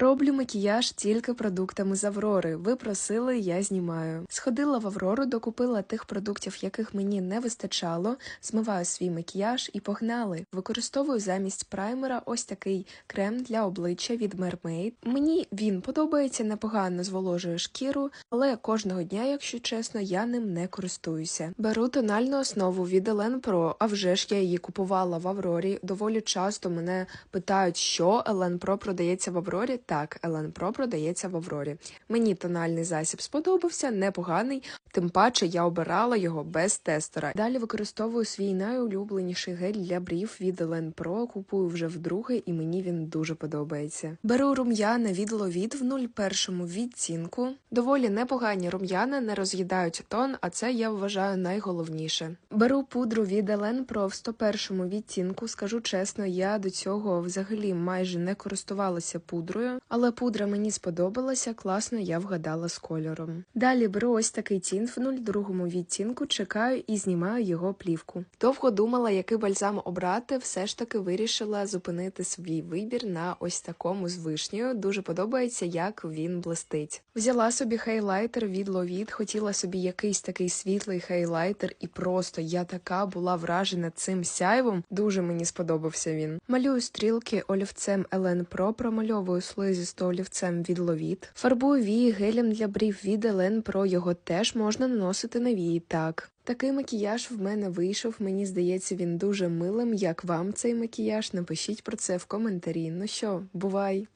Роблю макіяж тільки продуктами з Аврори. Ви просили, я знімаю. Сходила в Аврору, докупила тих продуктів, яких мені не вистачало, змиваю свій макіяж і погнали. Використовую замість праймера ось такий крем для обличчя від Mermaid. Мені він подобається непогано зволожує шкіру, але кожного дня, якщо чесно, я ним не користуюся. Беру тональну основу від Елен Pro, а вже ж я її купувала в Аврорі. Доволі часто мене питають, що Елен Pro продається в Аврорі. Так, Елен Pro продається в Аврорі. Мені тональний засіб сподобався, непоганий. Тим паче я обирала його без тестера. Далі використовую свій найулюбленіший гель для брів від Елен Pro. Купую вже вдруге, і мені він дуже подобається. Беру рум'яна від Ловід в 01 відтінку. Доволі непогані рум'яна, не роз'їдають тон, а це я вважаю найголовніше. Беру пудру від Елен Pro в 101 відтінку. Скажу чесно, я до цього взагалі майже не користувалася пудрою, але пудра мені сподобалася, класно я вгадала з кольором. Далі беру ось такий тінт в 02 відтінку, чекаю і знімаю його плівку. Довго думала, який бальзам обрати, все ж таки вирішила зупинити свій вибір на ось такому з вишнею. Дуже подобається, як він блистить. Взяла собі хейлайтер від Ловід, хотіла собі якийсь такий світлий хейлайтер, і просто я така була вражена цим сяйвом. Дуже мені сподобався він. Малюю стрілки олівцем Елен Pro, промальовую слизисто столівцем від Ловіт. Фарбую вії гелем для брів від Елен Про його теж можна наносити на вії так. Такий макіяж в мене вийшов. Мені здається, він дуже милим. Як вам цей макіяж? Напишіть про це в коментарі. Ну що, бувай!